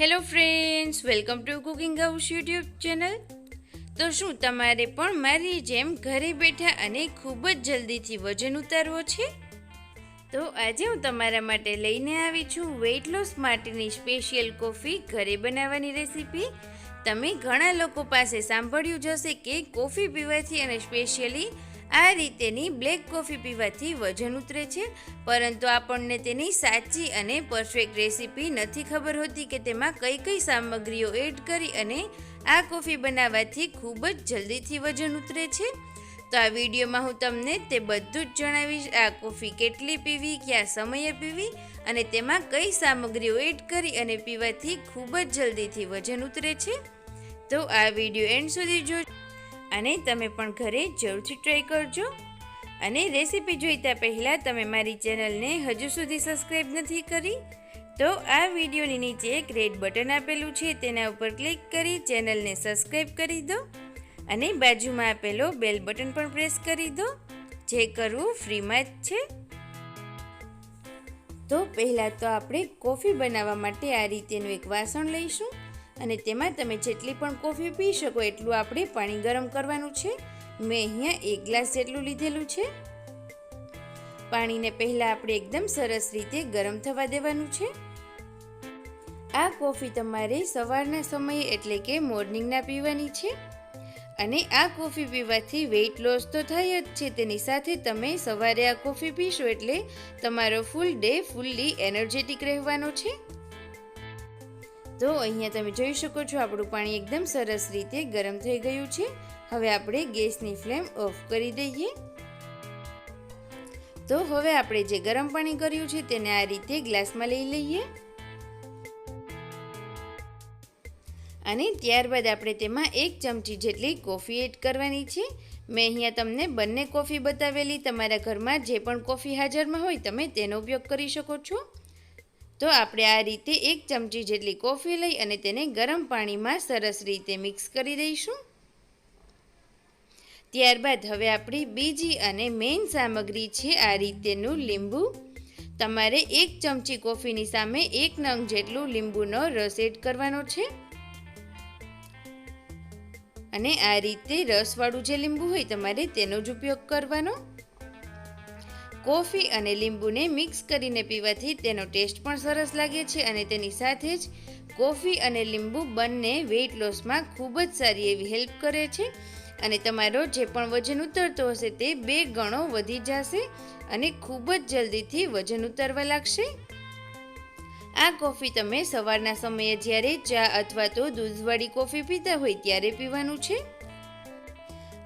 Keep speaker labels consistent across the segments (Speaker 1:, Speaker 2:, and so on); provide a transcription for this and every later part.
Speaker 1: Hello friends welcome to cooking house YouTube channel તો શું તમારે પણ મારી જેમ ઘરે બેઠા અને ખૂબ જ જલ્દીથી વજન ઉતારવો છે? તો આજે હું તમારા માટે લઈને આવી છું વેઇટ લોસ માટેની સ્પેશિયલ કોફી ઘરે બનાવવાની રેસીપી તમે ઘણા લોકો પાસે સાંભળ્યું જ હશે કે કોફી પીવાથી અને સ્પેશિયલી આ રીતેની બ્લેક કોફી પીવાથી વજન ઉતરે છે, પરંતુ આપણને તેની સાચી અને પરફેક્ટ રેસીપી નથી ખબર હોતી કે તેમાં કઈ કઈ સામગ્રીઓ એડ કરી અને આ કોફી બનાવવાથી ખૂબ જ જલ્દીથી વજન ઉતરે છે. તો આ વિડીયોમાં હું તમને તે બધું જ જણાવીશ, આ કોફી કેટલી પીવી, ક્યાં સમયે પીવી અને તેમાં કઈ સામગ્રીઓ એડ કરી અને પીવાથી ખૂબ જ જલ્દીથી વજન ઉતરે છે. તો આ વીડિયો એન્ડ સુધી જોજો. અને તમે પણ ઘરે જરૂરથી ટ્રાય કરજો. અને રેસીપી જોઈતા પહેલાં તમે મારી ચેનલને હજુ સુધી સબસ્ક્રાઈબ નથી કરી, તો આ વિડીયોની નીચે એક રેડ બટન આપેલું છે, તેના ઉપર ક્લિક કરી ચેનલને સબસ્ક્રાઈબ કરી દો અને બાજુમાં આપેલો બેલ બટન પણ પ્રેસ કરી દો, જે કરવું ફ્રીમાં જ છે. તો પહેલાં તો આપણે કોફી બનાવવા માટે આ રીતેનું એક વાસણ લઈશું. અને તેમાં તમે જેટલી પણ કોફી પી શકો એટલું આપણે પાણી ગરમ કરવાનું છે. મેં અહીંયા એક ગ્લાસ જેટલું લીધેલું છે. પાણીને પહેલાં આપણે એકદમ સરસ રીતે ગરમ થવા દેવાનું છે. આ કોફી તમારે સવારના સમયે એટલે કે મોર્નિંગના પીવાની છે. અને આ કોફી પીવાથી વેઇટ લોસ તો થાય જ છે, તેની સાથે તમે સવારે આ કોફી પીશો એટલે તમારો ફૂલ ડે ફૂલ્લી એનર્જેટિક રહેવાનો છે. તો અહીંયા તમે જોઈ શકો છો, આપણું પાણી એકદમ સરસ રીતે ગરમ થઈ ગયું છે. હવે આપણે ગેસની ફ્લેમ ઓફ કરી દઈએ. તો હવે આપણે જે ગરમ પાણી કર્યું છે તેને આ રીતે ગ્લાસમાં લઈ લઈએ. અને ત્યારબાદ આપણે તેમાં એક ચમચી જેટલી કોફી એડ કરવાની છે. મેં અહીંયા તમને બંને કોફી બતાવેલી. તમારા ઘરમાં જે પણ કોફી હાજરમાં હોય તમે તેનો ઉપયોગ કરી શકો છો. તો આપણે આ રીતે એક ચમચી જેટલી કોફી લઈ અને તેને ગરમ પાણીમાં સરસ રીતે મિક્સ કરી દઈશું. ત્યારબાદ હવે આપણી બીજી અને મેઇન સામગ્રી છે આ રીતેનું લીંબુ. તમારે એક ચમચી કોફીની સામે એક નંગ જેટલું લીંબુનો રસ એડ કરવાનો છે. અને આ રીતે રસવાળું જે લીંબુ હોય તમારે તેનો જ ઉપયોગ કરવાનો. કોફી અને લીંબુને મિક્સ કરીને પીવાથી તેનો ટેસ્ટ પણ સરસ લાગે છે અને તેની સાથે જ કોફી અને લીંબુ બંને વેઇટ લોસમાં ખૂબ જ સારી એવી હેલ્પ કરે છે. અને તમારો જે પણ વજન ઉતરતો હશે તે બે ગણો વધી જશે અને ખૂબ જ જલ્દીથી વજન ઉતરવા લાગશે. આ કોફી તમે સવારના સમયે જ્યારે ચા અથવા તો દૂધવાળી કોફી પીતા હોય ત્યારે પીવાનું છે.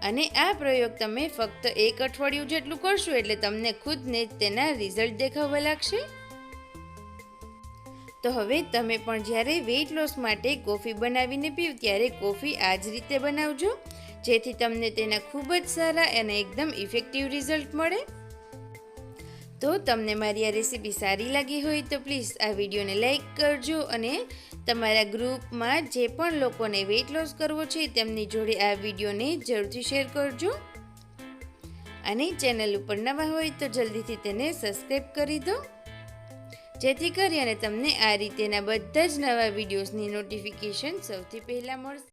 Speaker 1: અને આ પ્રયોગ તમે ફક્ત એક અઠવાડિયું જેટલું કરશો એટલે તમને ખુદને તેના રિઝલ્ટ દેખાવા લાગશે. તો હવે તમે પણ જ્યારે વેઇટ લોસ માટે કોફી બનાવીને પીવ ત્યારે કોફી આ જ રીતે બનાવજો, જેથી તમને તેના ખૂબ જ સારા અને એકદમ ઇફેક્ટિવ રિઝલ્ટ મળે. તો તમને મારી આ રેસીપી સારી લાગી હોય તો પ્લીઝ આ વિડીયોને લાઇક કરજો અને તમારા ગ્રુપમાં જે પણ લોકોને વેઇટ લોસ કરવો છે તેમની જોડે આ વિડીયોને જરૂરથી શેર કરજો. અને ચેનલ ઉપર નવા હોય તો જલ્દીથી તેને સબસ્ક્રાઈબ કરી દો. જેથી કરી અને તમને આ રીતેના બધા જ નવા વિડીયોઝની નોટિફિકેશન સૌથી પહેલાં મળશે.